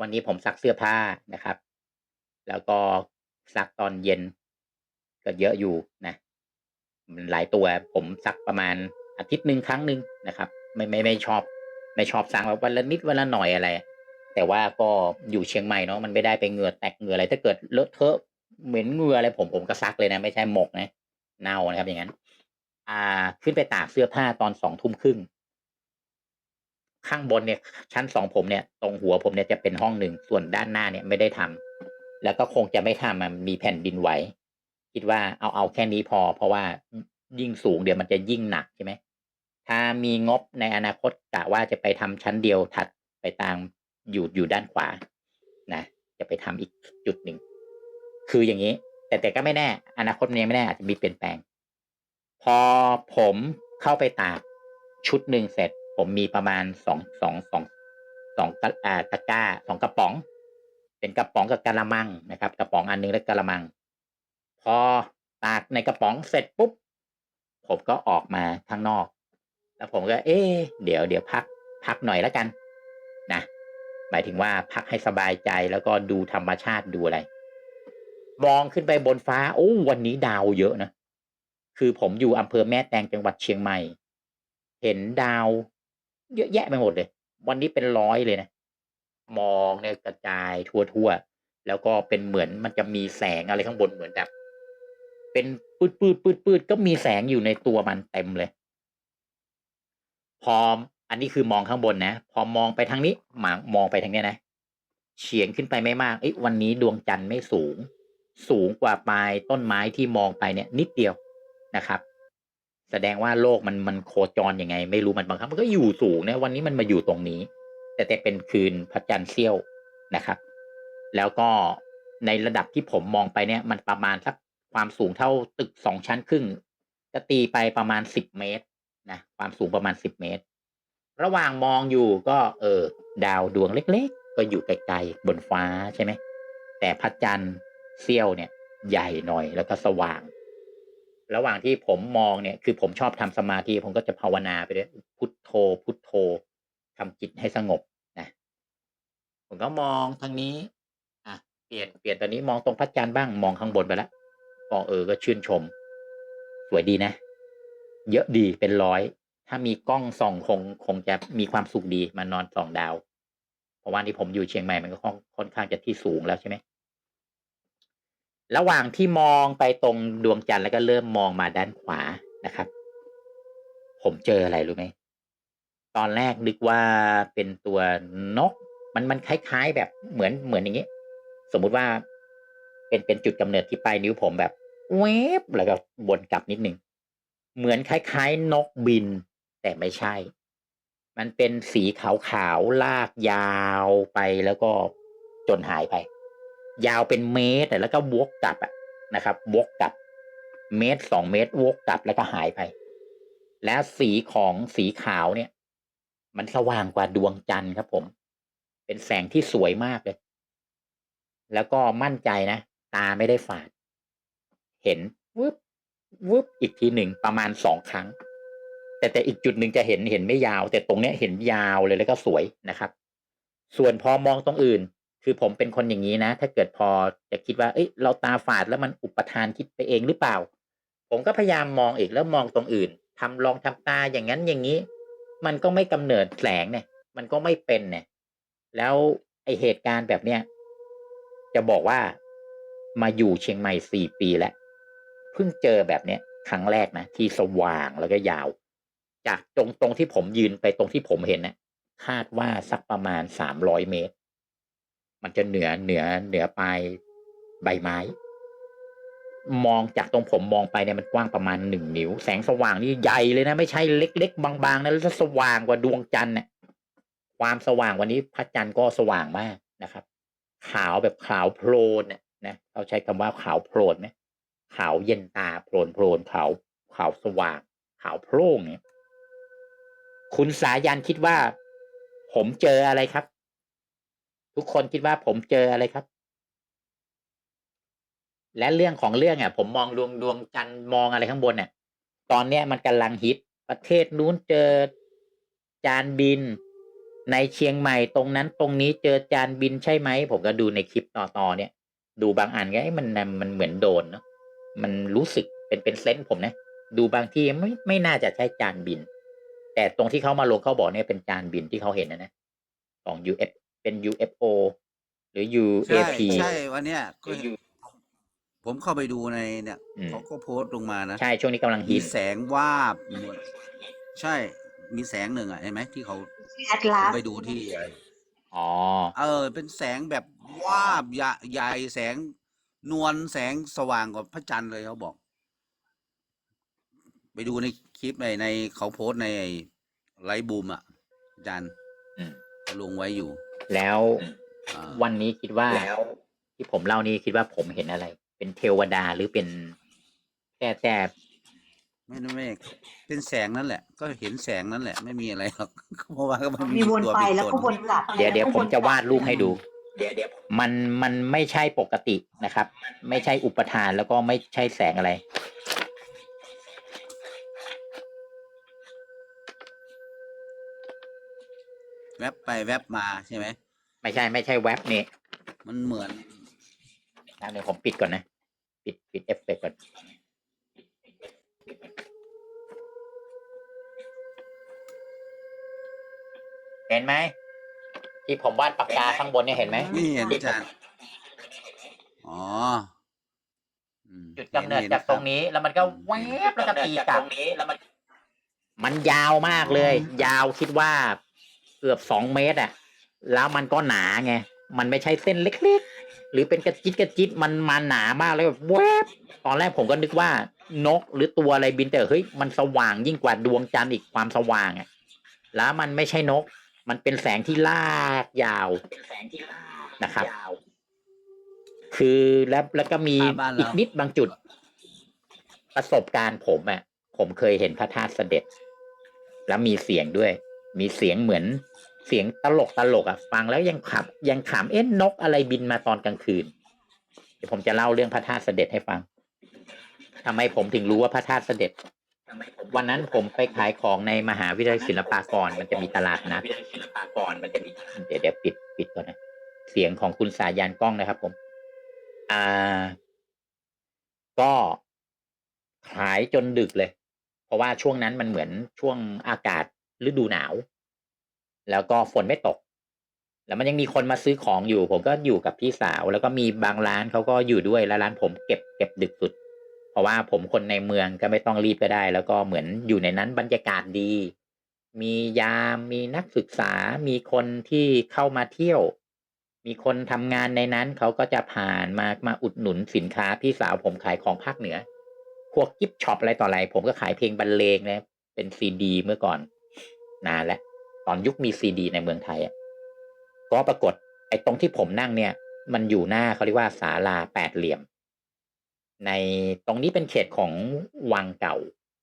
วันนี้ผมซักเสื้อผ้านะครับ แล้วก็ซักตอนเย็นก็เยอะอยู่นะมันหลายตัวผมซักประมาณอาทิตย์หนึ่งครั้งหนึ่งนะครับ ไม่ไม่ไม่ชอบ ไม่ชอบซักแบบวันละนิดวันละหน่อยอะไร แต่ว่าก็อยู่เชียงใหม่เนาะมันไม่ได้ไปเหงื่อแตกเหงื่ออะไร ถ้าเกิดเลอะเทอะเหม็นเหงื่ออะไรผมผมก็ซักเลยนะไม่ใช่หมกนะเน่านะครับอย่างนั้น อ่าขึ้นไปตากเสื้อผ้าตอนสองทุ่มครึ่ง ข้างบนเนี่ยชั้นสองผมเนี่ยตรงหัวผมเนี่ยจะเป็นห้องหนึ่งส่วนด้านหน้าเนี่ยไม่ได้ทำแล้วก็คงจะไม่ทำมันมีแผ่นดินไหวคิดว่าเอาเอาแค่นี้พอ เพราะว่ายิ่งสูงเดี๋ยวมันจะยิ่งหนักใช่ไหมถ้ามีงบในอนาคตกะว่าจะไปทำชั้นเดียวถัดไปตามอยู่อยู่ด้านขวานะจะไปทำอีกจุดหนึ่งคืออย่างนี้ แต่แต่ก็ไม่แน่ อนาคตนี้ไม่แน่อาจจะมีเปลี่ยนแปลง พอผมเข้าไปตากชุดหนึ่งเสร็จ ผมมีประมาณสองสองสองสองกระอ่าตะกร้าสองกระป๋อง เป็นกระป๋องกับกระมังนะครับ กระป๋องอันนึงและกระมัง พอตากในกระป๋องเสร็จปุ๊บ ผมก็ออกมาข้างนอก แล้วผมก็ เอ๊เดี๋ยวเดี๋ยวพัก พักหน่อยแล้วกัน นะหมายถึงว่าพักให้สบายใจแล้วก็ดูธรรมชาติดูอะไร มองขึ้นไปบนฟ้า โอ้วันนี้ดาวเยอะนะ คือผมอยู่อำเภอแม่แตงจังหวัดเชียงใหม่ เห็นดาว เยอะแยะไปหมดเลย วันนี้เป็นร้อยเลยนะ มองเนี่ยกระจายทั่วๆ แล้วก็เป็นเหมือนมันจะมีแสงอะไรข้างบนเหมือนแบบ เป็นปืดปืดปืดปืดก็มีแสงอยู่ในตัวมันเต็มเลย พออันนี้คือมองข้างบนนะ พอมองไปทางนี้หมามองไปทางนี้นะ เฉียงขึ้นไปไม่มาก เอ้วันนี้ดวงจันทร์ไม่สูง สูงกว่าปลายต้นไม้ที่มองไปเนี่ย นิดเดียวนะครับ แสดงว่าโลกมันมันโคจรยังไง ไม่รู้มันบางครั้งมันก็อยู่สูงนะวันนี้มันมาอยู่ตรงนี้ แต่แต่เป็นคืนพระจันทร์เสี้ยวนะครับ แล้วก็ในระดับที่ผมมองไปเนี่ย มันประมาณสักความสูงเท่าตึกสองชั้นครึ่งจะตีไปประมาณสิบเมตรนะความสูงประมาณสิบเมตร ระหว่างมองอยู่ก็เออดาวดวงเล็ก ๆ ก็อยู่ไกลๆบนฟ้าใช่ไหมแต่พระจันทร์เสี้ยวเนี่ย ใหญ่หน่อยแล้วก็สว่าง ระหว่างที่ผมมองเนี่ย คือผมชอบทำสมาธิผมก็จะภาวนาไปด้วยพุทโธ พุทโธทำจิตให้สงบนะผมก็มองทางนี้ อะเปลี่ยนเปลี่ยนตอนนี้มองตรงพระจันทร์บ้างมองข้างบนไปแล้วก็เออก็ชื่นชม สวยดีนะ เยอะดีเป็นร้อย ถ้ามีกล้องส่องคงคงจะมีความสุขดีมานอนส่องดาว เพราะว่านี่ผมอยู่เชียงใหม่มันก็ค่อนค่อนข้างจะที่สูงแล้วใช่ไหม ระหว่างที่มองไปตรงดวงจันทร์แล้วก็เริ่มมองมาด้านขวานะครับ ผมเจออะไรรู้ไหมตอนแรกนึกว่าเป็นตัวนก มันมันคล้ายๆแบบเหมือนเหมือนอย่างนี้ สมมุติว่า เป็นเป็นจุดกำเนิดที่ปลายนิ้วผมแบบเวฟแล้วก็วนกลับนิดนึงเหมือนคล้ายๆ นกบิน แต่ไม่ใช่ มันเป็นสีขาวๆลากยาวไปแล้วก็จนหายไป ยาวเป็นเมตรแล้วก็วกกลับอะนะครับวกกลับ เมตรสองเมตรวกกลับแล้วก็หายไป แล้วสีของสีขาวเนี่ย มันสว่างกว่าดวงจันทร์ครับผม เป็นแสงที่สวยมากเลย แล้วก็มั่นใจนะ ตาไม่ได้ฝาด เห็นวึบวึบอีกทีหนึ่งประมาณสองครั้ง แต่แต่อีกจุดหนึ่งจะเห็นเห็นไม่ยาว แต่ตรงเนี้ยเห็นยาวเลยแล้วก็สวยนะครับ ส่วนพอมองตรงอื่น คือผมเป็นคนอย่างนี้นะ ถ้าเกิดพอจะคิดว่า เอ้ย เราตาฝาดแล้วมันอุปทานคิดไปเองหรือเปล่า ผมก็พยายามมองอีกแล้วมองตรงอื่นทำลองทำตาอย่างนั้นอย่างนี้ มันก็ไม่กำเนิดแสงเนี่ย มันก็ไม่เป็นเนี่ย แล้วไอเหตุการณ์แบบเนี้ยจะบอกว่ามาอยู่เชียงใหม่สี่ปีแล้วเพิ่งเจอแบบเนี้ยครั้งแรกนะที่สว่างแล้วก็ยาว จากตรงตรงที่ผมยืนไปตรงที่ผมเห็นนะคาดว่าสักประมาณสามร้อยเมตร มันจะเหนือเหนือเหนือปลายใบไม้ มองจากตรงผมมองไปเนี่ยมันกว้างประมาณหนึ่งนิ้ว แสงสว่างนี่ใหญ่เลยนะ ไม่ใช่เล็กๆ บางๆนะแล้วสว่างกว่าดวงจันทร์เนี่ยความสว่างวันนี้พระจันทร์ก็สว่างมากนะครับ ขาวแบบขาวโพลนเนี่ยนะเราใช้คำว่าขาวโพลนไหมขาวเย็นตาโพลนโพลนขาวขาวสว่าง ขาวโพร่งเนี่ยคุณสายันคิดว่า ผมเจออะไรครับ ทุกคนคิดว่าผมเจออะไรครับ และเรื่องของเรื่องอะ ผมมองดวงดวงจันทร์มองอะไรข้างบนเนี่ยตอนเนี้ยมันกำลังฮิตประเทศนู้นเจอจานบิน ในเชียงใหม่ตรงนั้นตรงนี้เจอจานบินใช่ไหม ผมก็ดูในคลิปต่อๆเนี่ย ดูบางอันก็เอ้ยมันมันเหมือนโดนเนาะมันรู้สึกเป็นเป็นเซนส์ผมนะดูบางที่ไม่ไม่น่าจะใช่จานบิน แต่ตรงที่เขามาลงเขาบอกเนี่ยเป็นจานบินที่เขาเห็นนะนะของ UF เป็น UFO หรือใช่ UAP ใช่วันเนี้ยหก็รือ U ผมเข้าไปดูในเนี่ยอืม เขาก็โพสต์ลงมานะ ใช่ช่วงนี้กำลังมีฮิตแสงวาบอยู่ใช่มีแสงหนึ่งอะเห็นไหมที่เขาแอตผลามสไปดูที่ อ๋อ เออ เป็นแสงแบบวาบใหญ่ใหญ่แสงนวลแสงสว่างกว่าพระจันทร์เลยเขาบอก ไปดูในคลิปในในเขาโพสต์ในไลฟ์บูมอะอาจารย์อืมเขาลงไว้อยู่ แล้วอ่าวันนี้คิดว่าที่ผมเล่านี่คิดว่าผมเห็นอะไร เป็นเทวดาหรือเป็นแต่แต่ไม่ไม่ไม่เป็นแสงนั่นแหละ ก็เห็นแสงนั่นแหละ ไม่มีอะไรหรอก เพราะว่าก็ไม่มีมีวนตัวไปมีแล้วตนก็วนกลับเดี๋ยวเดี๋ยวผมจะวาดรูปให้ดูมันมันไม่ใช่ปกตินะครับ ไม่ใช่อุปทานแล้วก็ไม่ใช่แสงอะไร แวบไปแวบมาใช่ไหม ไม่ใช่ไม่ใช่แว็บนี่มันเหมือน นะเดี๋ยวผมปิดก่อนนะ ปิดปิดเอฟเฟกต์ก่อน เห็นไหม ที่ผมวาดปากกาข้างบนเนี่ยเห็นไหมนี่เห็นอาจารย์อ๋ออืมจุดกำเนิดห็จากตรงนี้ แล้วมันก็แวบแล้วก็ตีกลับ มันยาวมากเลย ยาวคิดว่า เกือบสองเมตรอะแล้วมันก็หนาไง มันไม่ใช่เส้นเล็กๆ หรือเป็นกระจิตกระจิตมันมาหนามากเลยแบบแวบตอนแรกผมก็นึกว่านกหรือตัวอะไรบินแต่เฮ้ยมันสว่างยิ่งกว่าดวงจันทร์อีกความสว่างอะแล้วมันไม่ใช่นก มันเป็นแสงที่ลากยาวนะครับ คือแล้วแล้วก็มีภาพบ้านอีเรากนิดบางจุด ประสบการณ์ผมอะผมเคยเห็นพระธาตุเสด็จ แล้วมีเสียงด้วย มีเสียงเหมือนเสียงตลกตลกอะฟังแล้วยังขับ ยังขำเอ๊ะนกอะไรบินมาตอนกลางคืน เดี๋ยวผมจะเล่าเรื่องพระธาตุเสด็จให้ฟังทำไมผมถึงรู้ว่าพระธาตุเสด็จวันนั้นผมไปขายของในมหาวิทยาลัยศิลปากรมันจะมีตลาดนัดเดี๋ยวเดี๋ยวปิดปิดก่อนนะเสียงของคุณสายันกล้องนะครับ ผม อ่า ก็ขายจนดึกเลย เพราะว่าช่วงนั้นมันเหมือนช่วงอากาศ ฤดูหนาว แล้วก็ฝนไม่ตก แล้วมันยังมีคนมาซื้อของอยู่ ผมก็อยู่กับพี่สาว แล้วก็มีบางร้านเขาก็อยู่ด้วยแล้วร้านผมเก็บเก็บดึกสุด เพราะว่าผมคนในเมืองก็ไม่ต้องรีบก็ได้ แล้วก็เหมือนอยู่ในนั้นบรรยากาศดี มียามมีนักศึกษา มีคนที่เข้ามาเที่ยว มีคนทำงานในนั้นเขาก็จะผ่านมามาอุดหนุนสินค้าพี่สาวผมขายของภาคเหนือพวกกิฟช็อปอะไรต่ออะไร ผมก็ขายเพลงบรรเลงนะเป็นซีดี เมื่อก่อน นานแล้ว ตอนยุคมีซีดี ในเมืองไทยอะก็ปรากฏ ไอ้ตรงที่ผมนั่งเนี่ย มันอยู่หน้าเขาเรียกว่าศาลาแปดเหลี่ยม ในตรงนี้เป็นเขตของวังเก่า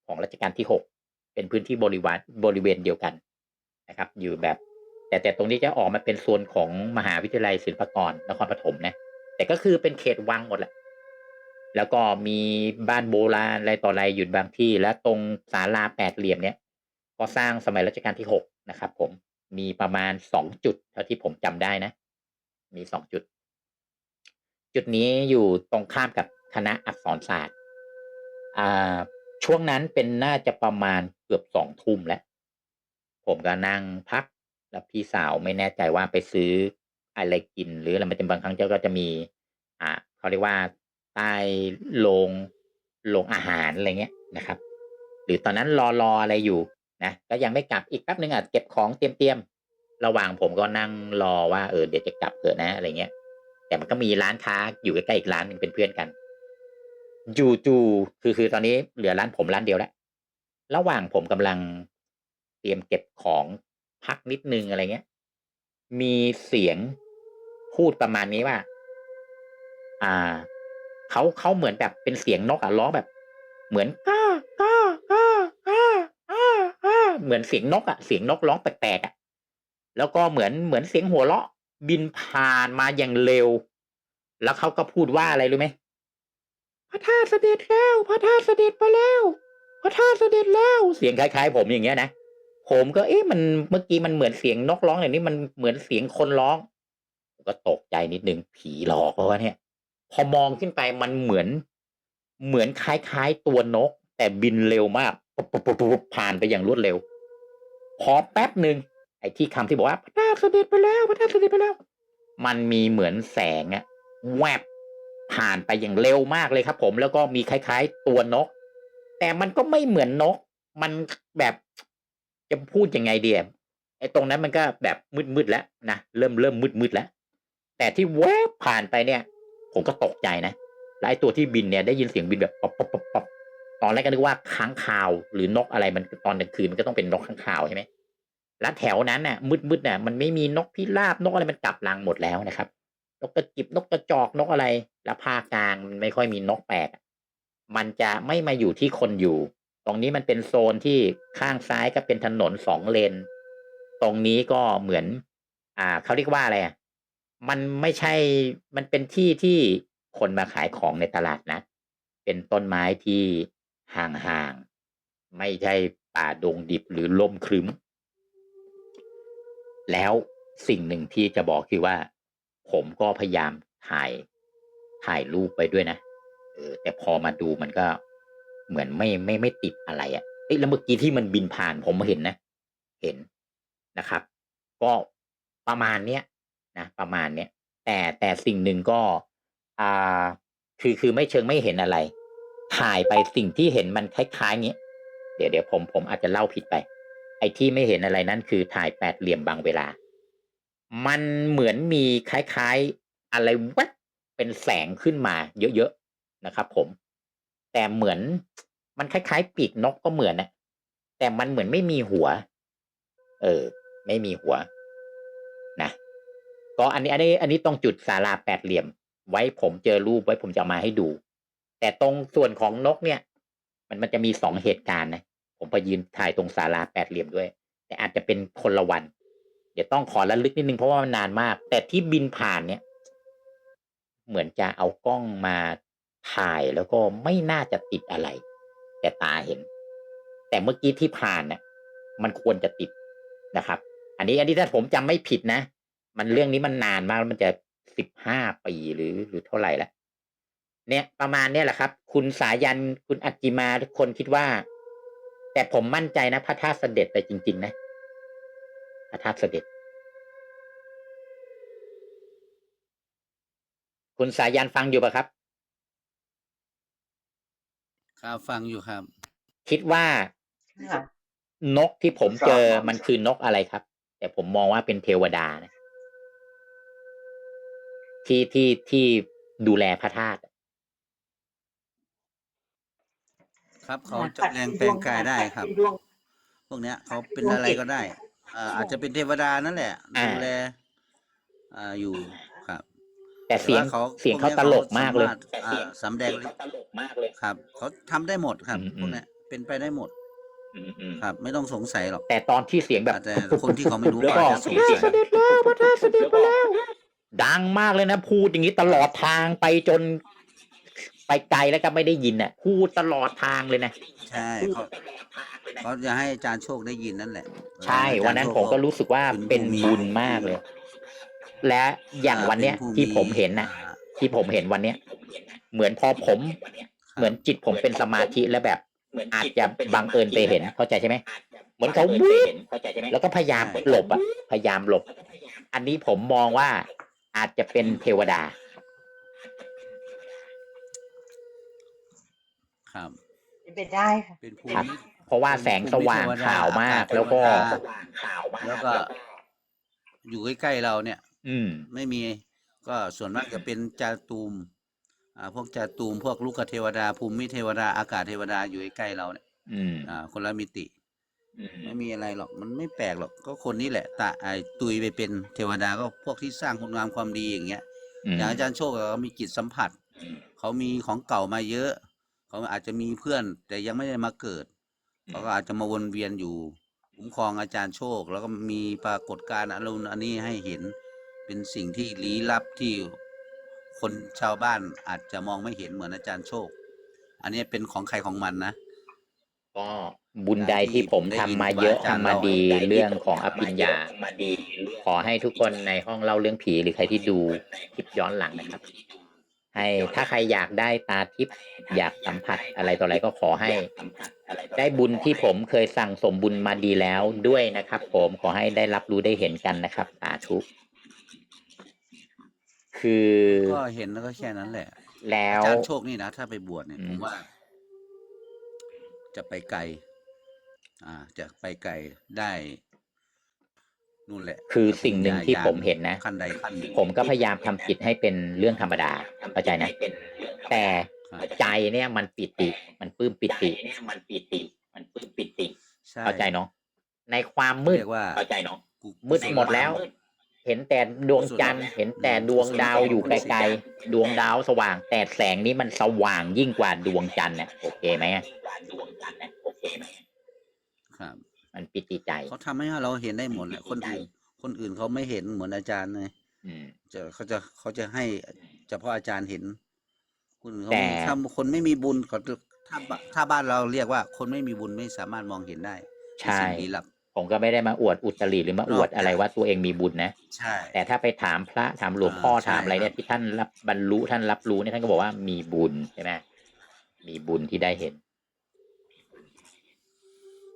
ของรัชกาลที่หกเป็นพื้นที่บริวารบริเวณเดียวกันนะครับ อยู่แบบ แต่แต่ตรงนี้จะออกมาเป็นโซนของมหาวิทยาลัยศิลปากรนครปฐมนะแต่ก็คือเป็นเขตวังหมดแหละแล้วก็มีบ้านโบราณอะไรต่ออะไรอยู่บางที่ และตรงศาลาแปดเหลี่ยมเนี่ย ก็สร้างสมัยรัชกาลที่หกนะครับ ผมมีประมาณสองจุดเท่าที่ผมจำได้นะ มีสองจุด จุดนี้อยู่ตรงข้ามกับคณะอักษรศาสตร์อ่าช่วงนั้นเป็นน่าจะประมาณเกือบสองทุ่มแล้ว ผมก็นั่งพัก แล้วพี่สาวไม่แน่ใจว่าไปซื้ออะไรกิน หรืออะไรมันจะบางครั้งเจ้าก็จะมี อ่าเขาเรียกว่าใต้โรงโรงอาหารอะไรเงี้ยนะครับ หรือตอนนั้นรอรออะไรอยู่ นะก็ยังไม่กลับอีกแป๊บนึงอะเก็บของเตรียมๆระหว่างผมก็นั่งรอว่าเออเดี๋ยวจะกลับเถอะนะอะไรเงี้ย แต่มันก็มีร้านค้าอยู่ใกล้ๆอีกร้านหนึ่งเป็นเพื่อนกันจูจูคือคือตอนนี้เหลือร้านผมร้านเดียวแล้วระหว่างผมกำลังเตรียมเก็บของพักนิดนึงอะไรเงี้ย มีเสียงพูดประมาณนี้ว่า อ่าเขาเขาเหมือนแบบเป็นเสียงนกอะร้องแบบ เหมือนก้าก้าก้าก้าก้า เหมือนเสียงนกอะเสียงนกร้องแปลกๆอะแล้วก็เหมือนเหมือนเสียงหัวเราะ บินผ่านมาอย่างเร็ว แล้วเขาก็พูดว่าอะไรรู้ไหมพระธาตุเสด็จแล้วพระธาตุเสด็จไปแล้ว พระธาตุเสด็จแล้วเสียงคล้าย ๆ ผมอย่างเงี้ยนะผมก็เอ๊ะมันเมื่อกี้มันเหมือนเสียงนกร้องอย่างนี้มันเหมือนเสียงคนร้องก็ตกใจนิดนึงผีหลอกเพราะว่าเนี่ย พอมองขึ้นไปมันเหมือน เหมือนคล้ายๆตัวนก แต่บินเร็วมากปุ๊บปุ๊บปุ๊บผ่านไปอย่างรวดเร็ว พอแป๊บหนึ่งไอ้ที่คำที่บอกว่าพระเจ้าเสด็จไปแล้วพระเจ้าเสด็จไปแล้ว มันมีเหมือนแสงอะแวบผ่านไปอย่างเร็วมากเลยครับ ผมแล้วก็มีคล้าย ๆ ตัวนก แต่มันก็ไม่เหมือนนก มันแบบจะพูดยังไงเดียไอ้ตรงนั้นมันก็แบบมืดๆแล้วนะเริ่มเริ่มมืดๆแล้ว แต่ที่แวบผ่านไปเนี่ย ผมก็ตกใจนะแล้วไอ้ตัวที่บินเนี่ยได้ยินเสียงบินแบบป๊อปป๊อปป๊อปป๊อปตอนแรกก็นึกว่าค้างคาวหรือนกอะไรมันตอนกลางคืนมันก็ต้องเป็นนกค้างคาวใช่ไหม แล้วแถวนั้นน่ะ มืดๆน่ะมันไม่มีนกพิราบนกอะไรมันกลับรังหมดแล้วนะครับ นกกระจิบนกกระจอกนกอะไร แล้วภาคกลางมันไม่ค่อยมีนกแปลกมันจะไม่มาอยู่ที่คนอยู่ ตรงนี้มันเป็นโซนที่ข้างซ้ายก็เป็นถนนสองเลน ตรงนี้ก็เหมือน อ่าเขาเรียกว่าอะไรอะมันไม่ใช่ มันเป็นที่ที่คนมาขายของในตลาดนะ เป็นต้นไม้ที่ห่างๆ ไม่ใช่ป่าดงดิบหรือล่มครึ้ม แล้วสิ่งหนึ่งที่จะบอกคือว่า ผมก็พยายามถ่ายถ่ายรูปไปด้วยนะเออแต่พอมาดูมันก็เหมือนไม่ไม่ไม่ติดอะไรอะ่ะเอ้ยแล้วเมื่อกี้ที่มันบินผ่านผมเห็นนะ เห็นนะครับ ก็ประมาณเนี้ยนะประมาณเนี้ยแต่แต่สิ่งหนึ่งก็อ่าคือคือไม่เชิงไม่เห็นอะไร ถ่ายไปสิ่งที่เห็นมันคล้ายๆเงี้ยเดี๋ยวเดี๋ยวผมผมอาจจะเล่าผิดไป อ้ที่ไม่เห็นอะไรนั่นคือถ่ายแปดเหลี่ยมบางเวลา มันเหมือนมีคล้ายๆอะไรแวบเป็นแสงขึ้นมาเยอะๆนะครับ ผม แต่เหมือนมันคล้ายๆปีกนกก็เหมือนนะแต่มันเหมือนไม่มีหัว เออ ไม่มีหัว นะก็อันนี้อันนี้ อันนี้ตรงจุดศาลาแปดเหลี่ยม ไว้ผมเจอรูปไว้ผมจะมาให้ดู แต่ตรงส่วนของนกเนี่ย มันมันจะมีสองเหตุการณ์นะ ผมไปยืนถ่ายตรงศาลาแปดเหลี่ยมด้วย แต่อาจจะเป็นคนละวัน เดี๋ยวต้องขอระลึกนิดนึงเพราะว่ามันนานมาก แต่ที่บินผ่านเนี่ย เหมือนจะเอากล้องมาถ่ายแล้วก็ไม่น่าจะติดอะไร แต่ตาเห็น แต่เมื่อกี้ที่ผ่านเนี่ยมันควรจะติดนะครับ อันนี้อันนี้ถ้าผมจำไม่ผิดนะ มันเรื่องนี้มันนานมากมันจะสิบห้าปีหรือหรือเท่าไหร่ละเนี่ยประมาณเนี้ยแหละครับ คุณสายันคุณอัจจิมาทุกคนคิดว่า แต่ผมมั่นใจนะพระธาตุเสด็จไปจริง ๆ นะพระธาตุเสด็จ คุณสายันฟังอยู่ปะครับ ครับฟังอยู่ครับ คิดว่าค่ะนกที่ผมเจอมันคือนกอะไรครับ แต่ผมมองว่าเป็นเทวดานะที่ที่ที่ดูแลพระธาตุ ครับเขาค่ะจำแรงแปลงกายได้ครับดวงพวกเนี้ยเขาเป็นอะไรก็ได้อ่าอาจจะเป็นเทวดานั่นแหละอ่า ดูแลอ่าอยู่ครับแต่เสียงแต่ว่าเสียงเขาพวตลกมากเลยสรถอ่าสำแดงตลกมากเลย ครับเขาทำได้หมดครับอืม พวกเนี้ยเป็นไปได้หมดอืมอืมครับ ไม่ต้องสงสัยหรอกแต่ตอนที่เสียงแบบแต่คนที่เขาไม่รู้แล้วก็ก็อาจจะสงสัยพระธาตุเสด็จแล้วพระธาตุเสด็จไปแล้วดังมากเลยนะพูดอย่างนี้ตลอดทางไปจน ไปไกลแล้วก็ไม่ได้ยินน่ะพูดตลอดทางเลยนะใช่เขาเขาจะให้อาจารย์โชคได้ยินนั่นแหละ ใช่อาจารย์วันนั้นโชคผมก็รู้สึกว่าเป็นเป็นผู้มีบุญมากเลย และอย่างวันเนี้ยป็ผู้ที่ผมเห็นน่ะอ่าที่ผมเห็นวันเนี้ยเหมือนพอผมครับเหมือนจิตผมเป็นสมาธิแล้วแบบอาจจะบังเอิญไปเห็นเข้าใจใช่ไหมเหมือนเขาวิ่งแล้วก็พยายามหลบอะพยายามหลบ อันนี้ผมมองว่าอาจจะเป็นเทวดา ครับ เป็นไปได้ค่ะ เป็นภูครับมิ เพราะว่าแสงสว่างขาวมากแล้วก็ แล้วก็ อยู่ใกล้ๆเราเนี่ย อืม ไม่มีก็ส่วนมากจะเป็นจาตูม อ่า พวกจาตูมพวกลูกเทวดา ภูมิเทวดาอากาศเทวดาอยู่ใกล้ๆเราเนี่ยอืม อ่า คนละมิติอืมไม่มีอะไรหรอกมันไม่แปลกหรอกก็คนนี้แหละตาไอตุยไปเป็นเทวดาก็พวกที่สร้างคุณงามความดีอย่างเงี้ย อย่างอาจารย์โชคอะเขามีจิตสัมผัส เขามีของเก่ามาเยอะ เขาอาจจะมีเพื่อน แต่ยังไม่ได้มาเกิดเขาก็อาจจะมาวนเวียนอยู่คุ้มครองอาจารย์โชค แล้วก็มีปรากฏการณ์อารมณ์อันนี้ให้เห็นเป็นสิ่งที่ลี้ลับที่คนชาวบ้านอาจจะมองไม่เห็นเหมือนอาจารย์โชค อันนี้เป็นของใครของมันนะก็บุญใดที่ผมทำมาเยอะทำมาดีเรื่องของอภิญญาขอให้ทุกคนในห้องเล่าเรื่องผีหรือใครที่ดูคลิปย้อนหลังนะครับ ให้ถ้าใครอยากได้ตาทิพย์อยากสัมผัสอะไรต่ออะไรก็ขอให้ ได้บุญที่ผมเคยสั่งสมบุญมาดีแล้วด้วยนะครับ ผมขอให้ได้รับรู้ได้เห็นกันนะครับสาธุคือก็เห็นแล้วก็แค่นั้นแหละ แล้อาวจารย์โชคนี่นะถ้าไปบวชเนี่ยอืมผมว่า จะไปไกล อ่า จะไปไกลได้ นู่นแหละ คือสิ่งหนึ่งที่ผมเห็นนะ ขั้นใดขั้นหนึ่งผมก็พยายามทำจิตให้เป็นเรื่องธรรมดาเข้าใจนะ แต่ครับใจเนี่ยมันปิติ มันปลื้มปิติ มันปิติ มันปลื้มปิติใช่เข้าใจเนาะในความมืดเรียกว่าเข้าใจเนาะกูมืดหมดแล้ว เห็นแต่ดวงจันทร์เห็นแต่ดวงดาวอยู่ไกลๆดวงดาวสว่าง แต่แสงนี้มันสว่างยิ่งกว่าดวงจันทร์เนี่ยโอเคไหมโอเคไหมครับ มันปิติใจ เขาทำให้เราเห็นได้หมดแหละคนอื่นคนอื่นเขาไม่เห็นเหมือนอาจารย์เลยอืม จะเขาจะเขาจะให้เฉพาะอาจารย์เห็น คนอื่นเขาแต่ไม่ถ้าคนไม่มีบุญเขาจะถ้าบ้าถ้าบ้านเราเรียกว่า คนไม่มีบุญไม่สามารถมองเห็นได้ใช่สิ่งลี้ลับ ผมก็ไม่ได้มาอวดอุตริหรือมาอวดอะไรว่าตัวเองมีบุญนะ ใช่ แต่ถ้าไปถามพระถามหลวงพ่ออ่าใช่ถามอะไรเนี่ยครับ ที่ท่านรับบรรลุท่านรับรู้เนี่ยท่านก็บอกว่ามีบุญใช่ไหมมีบุญที่ได้เห็น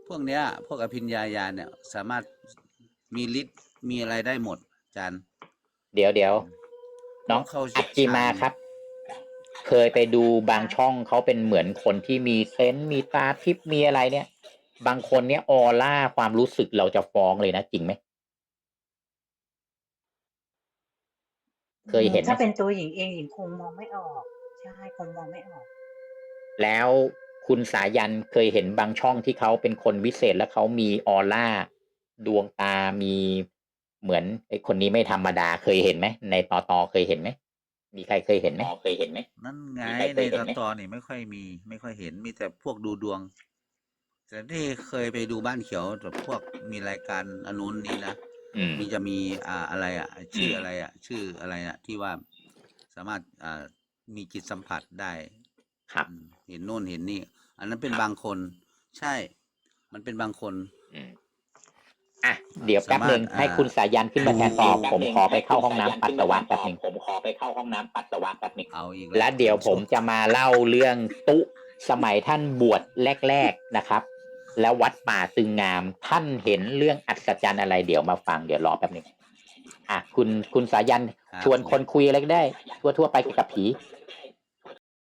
พวกเนี้ย พวกอภิญญาญาณเนี่ยสามารถมีฤทธิ์มีอะไรได้หมดอาจารย์เดี๋ยวเดี๋ยวน้องเข้าอัจจิมาครับ เคยไปดูบางช่องเขาเป็นเหมือนคนที่มีเซนส์มีตาทิพย์มีอะไรเนี่ย บางคนเนี่ยออร่าความรู้สึกเราจะฟ้องเลยนะจริงไหมเคยเห็นไหมถ้าเป็นตัวหญิงเองหญิงคงมองไม่ออก ใช่คงมองไม่ออก แล้ว คุณสายันเคยเห็นบางช่องที่เขาเป็นคนวิเศษแล้วเขามีออร่า ดวงตามีเหมือนไอ้คนนี้ไม่ธรรมดาเคยเห็นไหมในตอตอเคยเห็นไหมมีใครเคยเห็นไหมเคยเห็นไหมนั่นไงมีใครเคในยเห็นตไหมอนตอนนี่ไม่ค่อยมี ไม่ค่อยเห็นมีแต่พวกดูดวง แต่ที่เคยไปดูบ้านเขียวแบบพวกมีรายการอนนุนนี้นะอืมมีจะมีอ่าอะไรอะ ชื่ออะไรอะ ชื่ออะไรอะ ที่ว่าสามารถอ่ามีจิตสัมผัสได้ ครับ อืมเห็นโน่นเห็นนี่ อันนั้นเป็นบางคน ใช่ มันเป็นบางคน อืมอะเดี๋ยวแป๊บหนึ่งสามารถให้คุณสายันขึ้นมาแทนตอบดูผมขอไปเข้าห้องน้ำปัสสาวะแป๊บหนึ่งผมขอไปเข้าห้องน้ำปัสสาวะแป๊บหนึ่ง เอาอีกและเดี๋ยวผมจะมาเล่าเรื่องตุสมัยท่านบวชแรก ๆนะครับ แล้ววัดป่าตึงงามท่านเห็นเรื่องอัศจรรย์อะไรเดี๋ยวมาฟังเดี๋ยวรอแป๊บหนึ่งอะคุณคุณสายันครับชวนคนคุยอะไรก็ได้ ทั่วทั่วๆไปเกี่ยวกับผี